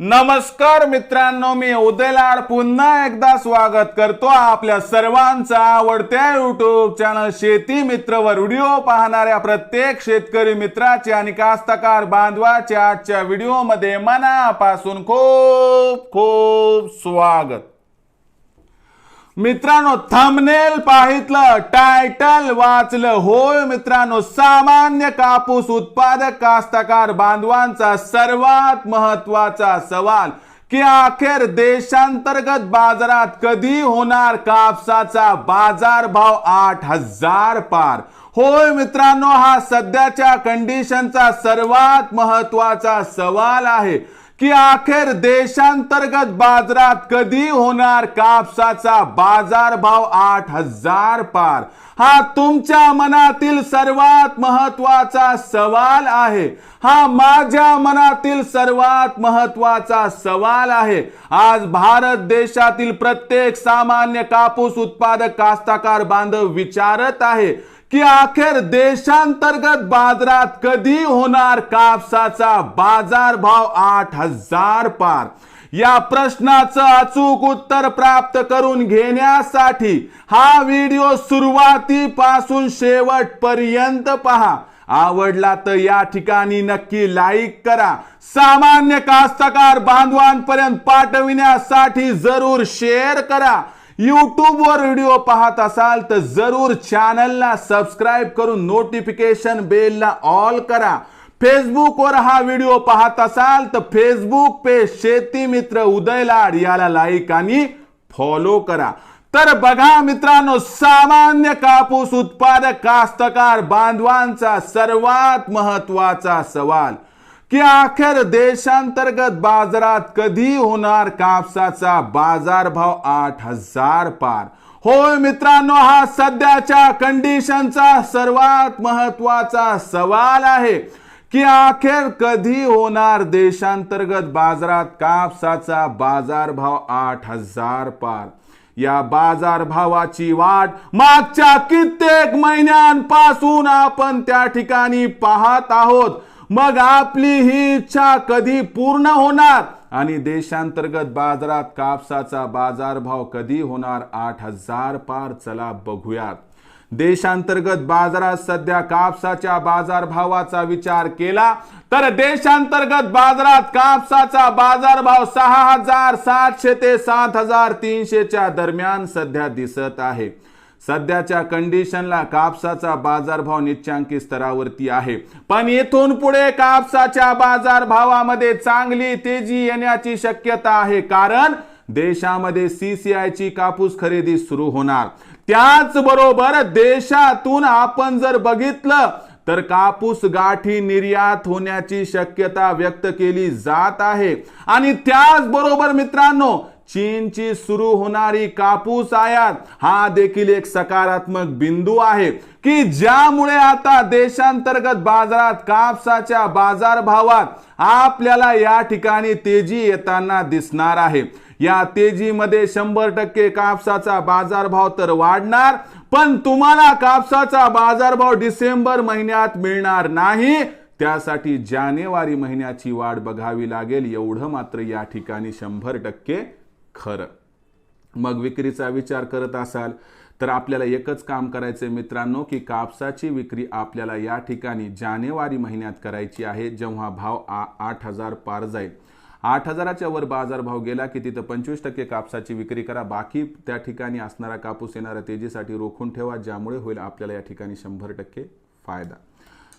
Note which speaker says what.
Speaker 1: नमस्कार मित्रांनो मी उदयलाड. पुन्हा एकदा स्वागत करतो आपल्या सर्वांचा आवडत्या युट्यूब चॅनल शेती मित्रवर व्हिडिओ पाहणाऱ्या प्रत्येक शेतकरी मित्राचे आणि कास्तकार बांधवाचे आजच्या व्हिडिओमध्ये मनापासून खूप खूप स्वागत. मित्रांनो थंबनेल पाहितलं टायटल वाचलं होय मित्रांनो सामान्य कापूस उत्पादक कास्तकार बांधवांचा सर्वात महत्त्वाचा सवाल की अखेर देशांतर्गत बाजारात कधी होणार कापसाचा बाजारभाव आठ हजार पार? होय मित्रांनो हा सध्याच्या कंडिशनचा सर्वात महत्त्वाचा सवाल आहे. की अखेर देशांतर्गत बाजारात कधी होणार कापसाचा बाजारभाव आठ हजार पार? हा तुमच्या मनातील सर्वात महत्त्वाचा सवाल आहे. हा माझ्या मनातील सर्वात महत्त्वाचा सवाल आहे. आज भारत देशातील प्रत्येक सामान्य कापूस उत्पादक कास्ताकार बांधव विचारत आहे. की अखेर देशांतर्गत बाजारात कधी होणार कापसाचा बाजारभाव आठ हजार पार? या प्रश्नाचं अचूक उत्तर प्राप्त करून घेण्यासाठी हा व्हिडिओ सुरुवातीपासून शेवटपर्यंत पहा. आवडला तर या ठिकाणी नक्की लाईक करा. सामान्य कास्तकार बांधवांपर्यंत पाठविण्यासाठी जरूर शेअर करा. यूट्यूब वर व्हिडिओ पाहत असाल तर जरूर चॅनलला सबस्क्राईब करून नोटिफिकेशन बेलला ऑल करा. फेसबुकवर हा व्हिडिओ पाहत असाल तर फेसबुक पेज शेती मित्र उदय लाड याला लाईक आणि फॉलो करा. तर बघा मित्रांनो सामान्य कापूस उत्पादक कास्तकार बांधवांचा सर्वात महत्त्वाचा सवाल. की अखेर देशांतर्गत बाजारात कधी होणार कापसाचा बाजारभाव आठ हजार पार? होय मित्रांनो हा सध्याच्या कंडिशनचा सर्वात महत्त्वाचा सवाल आहे की अखेर कधी होणार देशांतर्गत बाजारात कापसाचा बाजारभाव आठ हजार पार? या बाजारभावाची वाट मागच्या कित्येक महिन्यांपासून आपण त्या ठिकाणी पाहत आहोत. मग आपली ही इच्छा कधी पूर्ण होणार? आणि देशांतर्गत बाजारात कापसाचा बाजारभाव कधी होणार? आठ हजार पार चला बघूयात. देशांतर्गत बाजारात सध्या कापसाच्या बाजारभावाचा विचार केला तर देशांतर्गत बाजारात कापसाचा बाजारभाव सहा हजार सातशे ते सात हजार तीनशेच्या दरम्यान सध्या दिसत आहे. सध्याच्या कंडिशनला कापसाचा बाजारभाव निच्चांकी स्तरावरती आहे. पण येथून पुढे कापसाच्या बाजारभावामध्ये चांगली तेजी येण्याची शक्यता आहे. कारण देशामध्ये सीसीआय ची कापूस खरेदी सुरू होणार. त्याचबरोबर देशातून आपण जर बघितलं तर कापूस गाठी निर्यात होण्याची शक्यता व्यक्त केली जात आहे. आणि त्याचबरोबर मित्रांनो चीनची सुरू होणारी कापूस आयात हा देखील एक सकारात्मक बिंदू आहे की ज्यामुळे आता देशांतर्गत बाजारात कापसाच्या बाजारभावात आपल्याला या ठिकाणी तेजी येताना दिसणार आहे. या तेजीमध्ये शंभर टक्के कापसाचा बाजारभाव तर वाढणार पण तुम्हाला कापसाचा बाजारभाव डिसेंबर महिन्यात मिळणार नाही. त्यासाठी जानेवारी महिन्याची वाढ बघावी लागेल. एवढं मात्र या ठिकाणी शंभर टक्के खरं. मग विक्रीचा विचार करत असाल तर आपल्याला एकच काम करायचं मित्रांनो की कापसाची विक्री आपल्याला या ठिकाणी जानेवारी महिन्यात करायची आहे जेव्हा भाव आ आठ हजार पार जाईल. आठ हजाराच्या वर बाजारभाव गेला की तिथं पंचवीस टक्के कापसाची विक्री करा. बाकी त्या ठिकाणी असणारा कापूस येणाऱ्या तेजीसाठी रोखून ठेवा ज्यामुळे होईल आपल्याला या ठिकाणी शंभर टक्के फायदा.